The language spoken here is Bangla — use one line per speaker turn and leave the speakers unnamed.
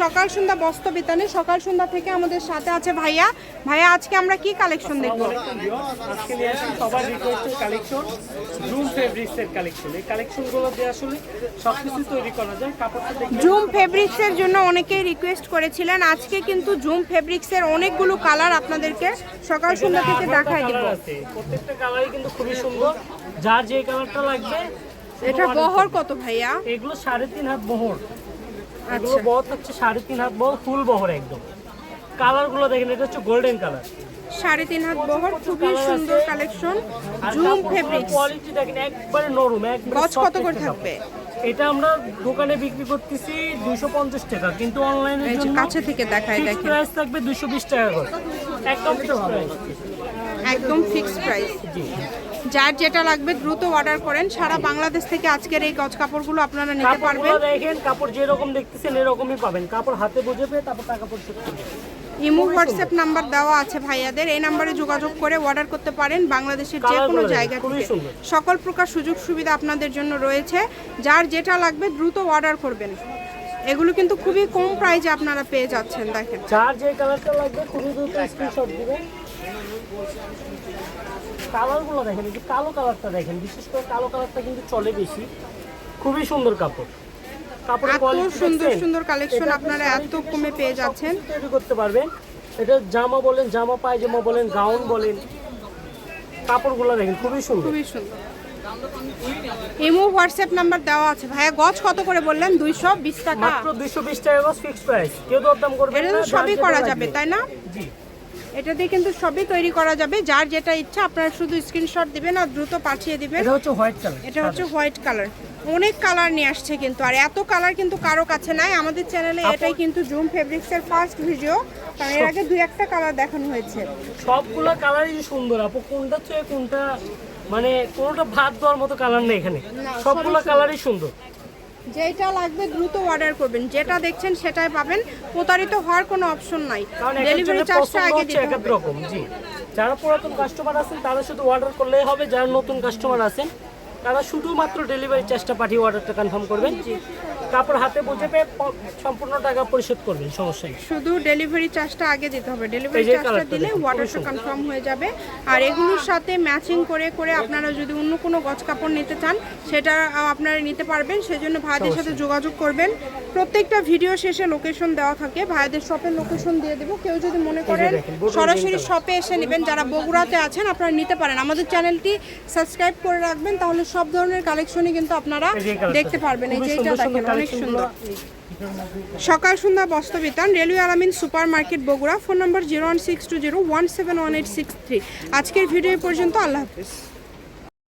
সকাল সন্ধ্যা বস্ত্র বিতানে সকাল সন্ধ্যা থেকে আমাদের সাথে আছে ভাইয়া। ভাইয়া আজকে আমরা কি কালেকশন দেখব?
আজকে নিয়ে আসি সবার রিকোয়েস্টের কালেকশন জুম ফেব্রিক্সের কালেকশন এই কালেকশনগুলো দিয়ে আসলে সব কিছু তৈরি করা যায় কাপড়টা
জুম ফেব্রিক্সের জন্য অনেকেই রিকোয়েস্ট করেছিলেন। আজকে কিন্তু জুম ফেব্রিক্সের অনেকগুলো কালার আপনাদেরকে সকাল সন্ধ্যা থেকে দেখাই দিব।
প্রত্যেকটা কালারই কিন্তু খুবই সুন্দর। যার যে কালারটা লাগবে
এটা বহর কত ভাইয়া?
এগুলো সাড়ে তিন হাত বহর। এগুলো
আচ্ছা।
বহর হচ্ছে সাড়ে তিন হাত বহর ফুল বহর একদম। কালারগুলো দেখেন এটা হচ্ছে গোল্ডেন কালার
সাড়ে তিন হাত বহর খুবই সুন্দর কালেকশন জুম ফেব্রিক্স
কোয়ালিটি দেখেন একবারে নরম একবারে
গজ কত করে থাকবে?
এটা আমরা দোকানে বিক্রি করতেছি দুইশো পঞ্চাশ টাকা কিন্তু অনলাইনে
এই কাছে থেকে দেখাই দেখেন।
প্রাইস থাকবে দুশো বিশ টাকা করে। একদম ফিক্স প্রাইস
একদম ফিক্সড প্রাইস যার যেটা লাগবে দ্রুত অর্ডার করেন। সারা বাংলাদেশ থেকে আজকের এই গজ কাপড়গুলো আপনারা নিতে পারবেন।
দেখেন কাপড় যেরকম দেখতেছেন এরকমই পাবেন। কাপড় হাতে বুঝে পেয়ে তারপর টাকা পরিশোধ
ইমো হোয়াটসঅ্যাপ নাম্বার দেওয়া আছে ভাইয়াদের। এই নাম্বারে যোগাযোগ করে অর্ডার করতে পারেন বাংলাদেশের যে কোনো জায়গা থেকে। সকল প্রকার সুযোগ সুবিধা আপনাদের জন্য রয়েছে। যার যেটা লাগবে দ্রুত অর্ডার করবেন। এগুলো কিন্তু খুবই কম প্রাইজে আপনারা পেয়ে যাচ্ছেন দেখেন।
যার যে কালারটা লাগবে খুবই দ্রুত স্ক্রিনশট দিবেন। কালারগুলো দেখেন এই যে কালো কালারটা দেখেন বিশেষ করে কালো কালারটা কিন্তু চলে বেশি। খুবই সুন্দর কাপড়। কাপড়ের কোয়ালিটি
সুন্দর সুন্দর কালেকশন আপনারা এত কমে পেয়ে যাচ্ছেন।
তৈরি করতে পারবেন। এটা জামা বলেন জামা পায়জামা বলেন গাউন বলেন কাপড়গুলো দেখেন খুবই সুন্দর।
খুবই সুন্দর। হোয়াটসঅ্যাপ নাম্বার দেওয়া আছে। ভাইয়া গজ কত করে বললেন? দুইশো বিশ টাকা।
মাত্র দুইশো বিশ টাকা গজ ফিক্স প্রাইস কেউ দরদাম করবে না
সবই করা যাবে তাই না?
জি।
এটা দিয়ে কিন্তু সবই তৈরি করা যাবে। যার যেটা ইচ্ছা আপনারা শুধু স্ক্রিনশট দিবেন আর দ্রুত পাঠিয়ে দিবেন।
এটা হচ্ছে হোয়াইট কালার
এটা হচ্ছে হোয়াইট কালার অনেক কালার নিয়ে আসছে কিন্তু আর এত কালার কিন্তু কারও কাছে নাই। আমাদের চ্যানেলে এটাই কিন্তু জুম ফেব্রিক্সের ফার্স্ট ভিডিও কারণ এর আগে দুই একটা কালার দেখানো হয়েছে।
সবগুলো কালারই সুন্দর আপু। কোনটা চেয়ে কোনটা মানে কোনটা ভাত দেওয়ার মতো কালার নেই এখানে। সবগুলো কালারই সুন্দর।
যেটা লাগবে দ্রুত অর্ডার করবেন। যেটা দেখছেন সেটাই পাবেন। প্রতারিত হওয়ার কোনো অপশন নাই। ডেলিভারি চার্জটা আগে দিতে হবে।
যারা পুরাতন কাস্টমার আছেন তারা শুধু অর্ডার করলেই হবে যারা নতুন কাস্টমার আছেন তারা শুধুমাত্র ডেলিভারি চার্জটা পাঠিয়ে অর্ডারটা কনফার্ম করবেন। কাপড় হাতে বুঝে পেয়ে সম্পূর্ণ টাকা পরিশোধ করবেন সমস্যা নেই।
শুধু ডেলিভারি চার্জটা আগে দিতে হবে। ডেলিভারি চার্জটা দিলে অর্ডারটা কনফার্ম হয়ে যাবে। আর এগুলোর সাথে ম্যাচিং করে করে আপনারা যদি অন্য কোনো গজ কাপড় নিতে চান সেটা আপনারা নিতে পারবেন। সেজন্য ভাইদের সাথে যোগাযোগ করবেন। প্রত্যেকটা ভিডিও শেষে লোকেশন দেওয়া থাকে। ভাইদের শপের লোকেশন দিয়ে দেবো। কেউ যদি মনে করেন সরাসরি শপে এসে নেবেন যারা বগুড়াতে আছেন আপনারা নিতে পারেন। আমাদের চ্যানেলটি সাবস্ক্রাইব করে রাখবেন তাহলে সব ধরনের কালেকশনই কিন্তু আপনারা দেখতে পারবেন। এই যে এটা দেখেন অনেক সুন্দর। সকাল সন্ধ্যা Bastrabitan railway Alamin super market Bogura phone number zero one six two zero one seven one eight six three. আজকের ভিডিও পর্যন্ত আল্লাহ হাফিজ।